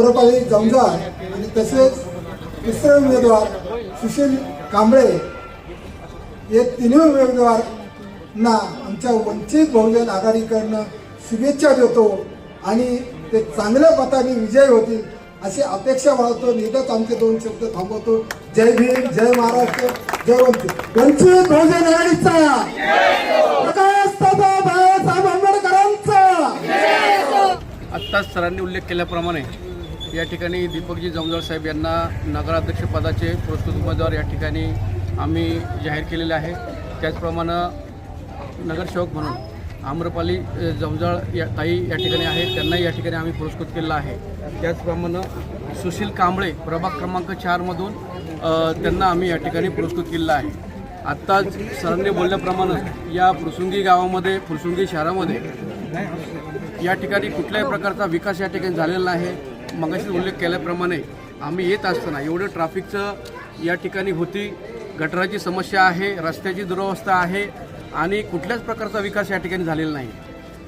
आम्रपाली जमजार आणि तसेच तिसरे उमेदवार सुशील कांबळे हे तिन्ही उमेदवारांना आमच्या वंचित बहुजन आघाडीकडनं शुभेच्छा देतो आणि ते चांगल्या मताने विजय होतील अशी अपेक्षा बाळगतो. निघत आमचे दोन शब्द थांबवतो. जय भीम जय महाराष्ट्र जय वंचित. वंचित बहुजन आघाडीचा प्रकाश दादा बाळासाहेब आंबेडकरांचा. आत्ताच सरांनी उल्लेख केल्याप्रमाणे या ठिकाणी दीपकजी जमदार साहेब यांना नगराध्यक्षपदाचे प्रस्तुत उमेदवार या ठिकाणी आम्ही जाहीर केलेले आहे. त्याचप्रमाणे नगरसेवक म्हणून आम्रपाली जमजाळ या ताई या ठिकाणी आहेत. त्यांनाही या ठिकाणी आम्ही पुरस्कृत केलेला आहे. त्याचप्रमाणे सुशील कांबळे प्रभाग क्रमांक चारमधून त्यांना आम्ही या ठिकाणी पुरस्कृत केलेला आहे. आत्ताच सरांनी बोलल्याप्रमाणे या फुरसुंगी गावामध्ये फुरसुंगी शहरामध्ये या ठिकाणी कुठल्याही प्रकारचा विकास या ठिकाणी झालेला नाही. मगाशी उल्लेख केल्याप्रमाणे आम्ही येत असताना एवढं ट्रॅफिकचं या ठिकाणी होती गटराची समस्या आहे रस्त्याची दुरवस्था आहे आणि कुठल्याच प्रकारचा विकास या ठिकाणी झालेला नाही.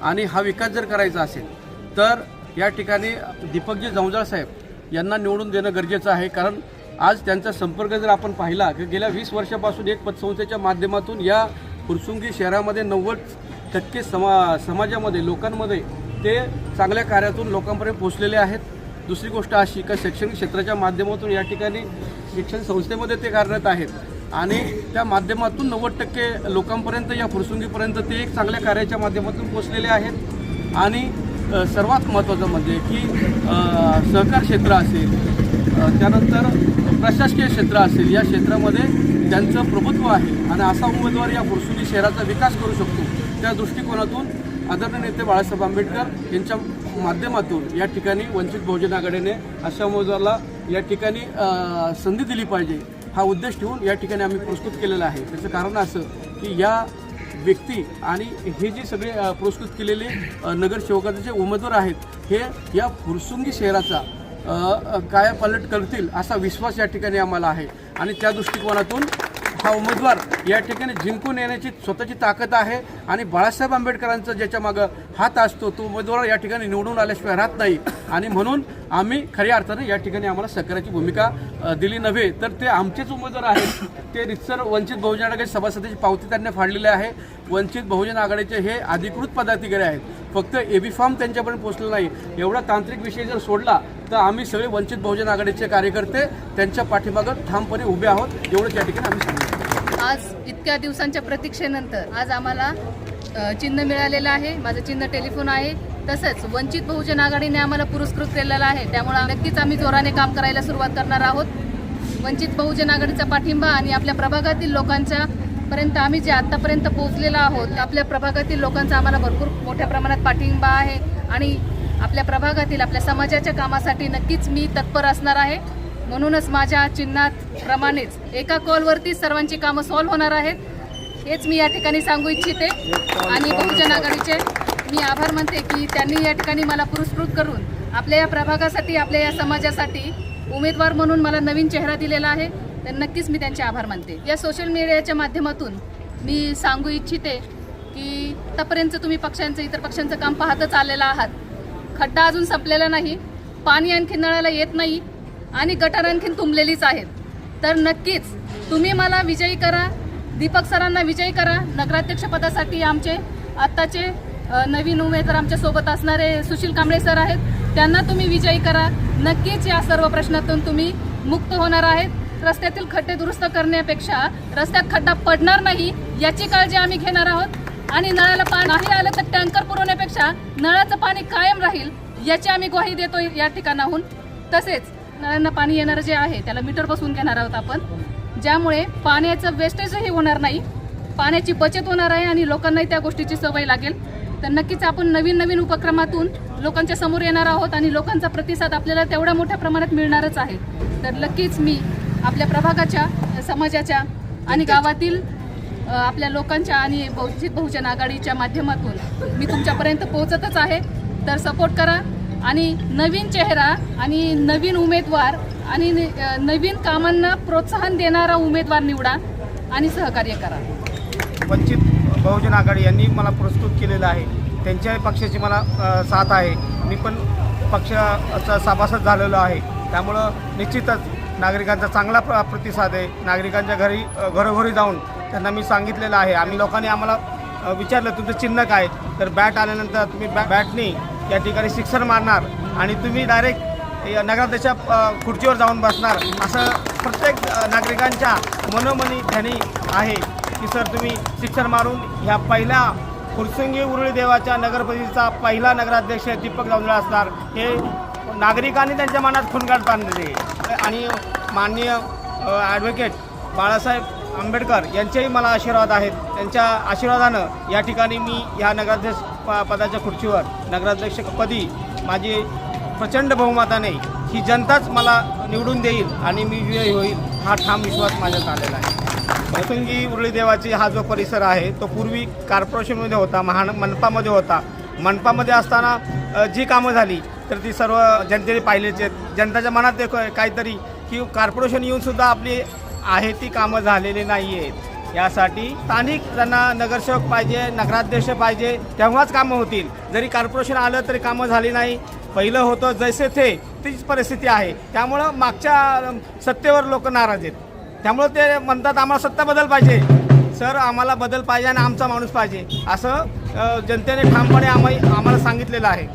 आणि हा विकास जर करायचा असेल तर या ठिकाणी दीपकजी जवजाळ साहेब यांना निवडून देणं गरजेचं आहे. कारण आज त्यांचा संपर्क जर आपण पाहिला की गेल्या वीस वर्षापासून एक पतसंस्थेच्या माध्यमातून या फुरसुंगी शहरामध्ये नव्वद टक्के समा समाजामध्ये लोकांमध्ये ते चांगल्या कार्यातून लोकांपर्यंत पोहोचलेले आहेत. दुसरी गोष्ट अशी का शैक्षणिक क्षेत्राच्या माध्यमातून या ठिकाणी शिक्षण संस्थेमध्ये ते कार्यरत आहेत. आणि त्या माध्यमातून नव्वद टक्के लोकांपर्यंत या फुरसुंगीपर्यंत ते एक चांगल्या कार्याच्या माध्यमातून पोहोचलेले आहेत. आणि सर्वात महत्त्वाचं म्हणजे की सहकार क्षेत्र असेल त्यानंतर प्रशासकीय क्षेत्र असेल या क्षेत्रामध्ये त्यांचं प्रभुत्व आहे आणि असा उमेदवार या फुरसुंगी शहराचा विकास करू शकतो त्या दृष्टिकोनातून आदरणीय नेते बाळासाहेब आंबेडकर यांच्या माध्यमातून या ठिकाणी वंचित बहुजन आघाडीने अशा उमेदवाराला या ठिकाणी संधी दिली पाहिजे हा उद्देश ठेवून या ठिकाणी आम्ही पुरस्कृत केलेला आहे. त्याचं कारण असं की या व्यक्ती आणि हे जे सगळे पुरस्कृत केलेले नगरसेवकाचे जे उमेदवार आहेत हे या फुरसुंगी शहराचा कायापालट करतील असा विश्वास या ठिकाणी आम्हाला आहे. आणि त्या दृष्टिकोनातून हा उमेदवार या ठिकाणी जिंकून येण्याची स्वतःची ताकद आहे आणि बाळासाहेब आंबेडकरांचा ज्याच्या मागं हात असतो तो उमेदवार या ठिकाणी निवडून आल्याशिवाय राहत नाही. आणि म्हणून आम्ही खऱ्या अर्थाने या ठिकाणी आम्हाला सहकार्याची भूमिका दिली नव्हे. तर ते आमचेच उमेदवार आहेत. ते रितसर वंचित बहुजन आघाडी सभासदेची पावती त्यांनी फाडलेली आहे. वंचित बहुजन आघाडीचे हे अधिकृत पदाधिकारी आहेत. फक्त एबी फॉर्म त्यांच्यापर्यंत पोहोचलं नाही. एवढा तांत्रिक विषय जर सोडला तर आम्ही सगळे वंचित बहुजन आघाडीचे कार्यकर्ते त्यांच्या पाठीमागं ठामपणे उभे आहोत. एवढंच या ठिकाणी आम्ही सांगितलं आज इतक्या दिवसांच्या प्रतीक्षेनंतर आज आम्हाला चिन्ह मिळालेलं आहे. माझं चिन्ह टेलिफोन आहे. तसंच वंचित बहुजन आघाडीने आम्हाला पुरस्कृत केलेला आहे. त्यामुळे नक्कीच आम्ही जोराने काम करायला सुरुवात करणार आहोत. वंचित बहुजन आघाडीचा पाठिंबा आणि आपल्या प्रभागातील लोकांच्या पर्यंत आम्ही जे आतापर्यंत पोहोचलेलो आहोत आपल्या प्रभागातील लोकांचा आम्हाला भरपूर मोठ्या प्रमाणात पाठिंबा आहे. आणि आपल्या प्रभागातील आपल्या समाजाच्या कामासाठी नक्कीच मी तत्पर असणार आहे. म्हणूनच माझ्या चिन्हात प्रमाणेच एका कॉलवरती सर्वांची कामं सॉल्व्ह होणार आहेत. हेच मी या ठिकाणी सांगू इच्छिते. आणि बहुजन आघाडीचे मी आभार मानते की त्यांनी या ठिकाणी मला पुरस्कृत करून आपल्या या प्रभागासाठी आपल्या या समाजासाठी उमेदवार म्हणून मला नवीन चेहरा दिलेला आहे. तर नक्कीच मी त्यांचे आभार मानते. या सोशल मीडियाच्या माध्यमातून मी सांगू इच्छिते की आतापर्यंत तुम्ही पक्षांचं इतर पक्षांचं काम पाहतच आलेलं आहात. खड्डा अजून संपलेला नाही. पाणी आणखी नळाला येत नाही. आणि गटार आणखीन तुंबलेलीच आहेत. तर नक्कीच तुम्ही मला विजयी करा दीपक सरांना विजयी करा. नगराध्यक्षपदासाठी आमचे आत्ताचे नवीन उमेदवार आमच्यासोबत असणारे सुशील कांबळे सर आहेत. त्यांना तुम्ही विजयी करा. नक्कीच या सर्व प्रश्नातून तुम्ही मुक्त होणार आहेत. रस्त्यातील खड्डे दुरुस्त करण्यापेक्षा रस्त्यात खड्डा पडणार नाही याची काळजी आम्ही घेणार आहोत. आणि नळाला पाणी नाही आलं तर टँकर पुरवण्यापेक्षा नळाचं पाणी कायम राहील याची आम्ही ग्वाही देतो या ठिकाणाहून. तसेच नळांना पाणी येणारं जे आहे त्याला मीटर बसवून घेणार आहोत आपण. ज्यामुळे पाण्याचं वेस्टेजही होणार नाही पाण्याची बचत होणार आहे आणि लोकांनाही त्या गोष्टीची सवय लागेल. तर नक्कीच आपण नवीन नवीन उपक्रमातून लोकांच्या समोर येणार आहोत आणि लोकांचा प्रतिसाद आपल्याला तेवढ्या मोठ्या प्रमाणात मिळणारच आहे. तर नक्कीच मी आपल्या प्रभागाच्या समाजाच्या आणि गावातील आपल्या लोकांच्या आणि वंचित बहुजन आघाडीच्या माध्यमातून मी तुमच्यापर्यंत पोहोचतच आहे. तर सपोर्ट करा. आणि नवीन चेहरा आणि नवीन उमेदवार आणि नवीन कामांना प्रोत्साहन देणारा उमेदवार निवडा आणि सहकार्य करा. वंचित बहुजन आघाडी यांनी मला पुरस्कृत केलेलं आहे. त्यांच्या पक्षाची मला साथ आहे. मी पण पक्षाचा सभासद झालेलो आहे. त्यामुळं निश्चितच नागरिकांचा चांगला प्र प्रतिसाद आहे. नागरिकांच्या घरी घरोघरी जाऊन त्यांना मी सांगितलेलं आहे. आम्ही लोकांनी आम्हाला विचारलं तुमचं चिन्ह काय? तर बॅट आल्यानंतर तुम्ही बॅ बॅटनी या ठिकाणी सिक्सर मारणार आणि तुम्ही डायरेक्ट नगराध्यक्षा खुर्चीवर जाऊन बसणार. असं प्रत्येक नागरिकांच्या मनोमनी ध्यानी आहे की सर तुम्ही शिक्षण मारून ह्या पहिल्या फुरसुंगी उरुळी देवाच्या नगरपरिषदेचा पहिला नगराध्यक्ष दीपक जांभळे असणार. हे नागरिकांनी त्यांच्या मनात खुणगाट बांधलेली आणि माननीय ॲडव्होकेट बाळासाहेब आंबेडकर यांचेही मला आशीर्वाद आहेत. त्यांच्या आशीर्वादानं या ठिकाणी मी ह्या नगराध्यक्ष प- पदाच्या खुर्चीवर नगराध्यक्षपदी माझी प्रचंड बहुमताने ही जनताच मला निवडून देईल आणि मी विजयी होईल हा ठाम विश्वास माझ्यात आलेला आहे. प्रसंगी उरळी देवाची हा जो परिसर आहे तो पूर्वी कॉर्पोरेशनमध्ये होता महान मनपामध्ये होता. मनपामध्ये असताना जी कामं झाली तर ती सर्व जनतेने पाहिलेच आहेत. जनताच्या मनात एक काहीतरी की कॉर्पोरेशन येऊनसुद्धा आपली आहे ती कामं झालेली नाही आहेत यासाठी स्थानिक त्यांना नगरसेवक पाहिजे नगराध्यक्ष पाहिजे तेव्हाच कामं होतील. जरी कॉर्पोरेशन आलं तरी कामं झाली नाही. पहिलं होतं जैसे थे तीच परिस्थिती आहे. त्यामुळं मागच्या सत्तेवर लोक नाराज आहेत. त्यामुळं ते म्हणतात आम्हाला सत्ता बदल पाहिजे. सर आम्हाला बदल पाहिजे आणि आमचा माणूस पाहिजे. असं जनतेने ठामपणे आम्ही आम्हाला सांगितलेलं आहे.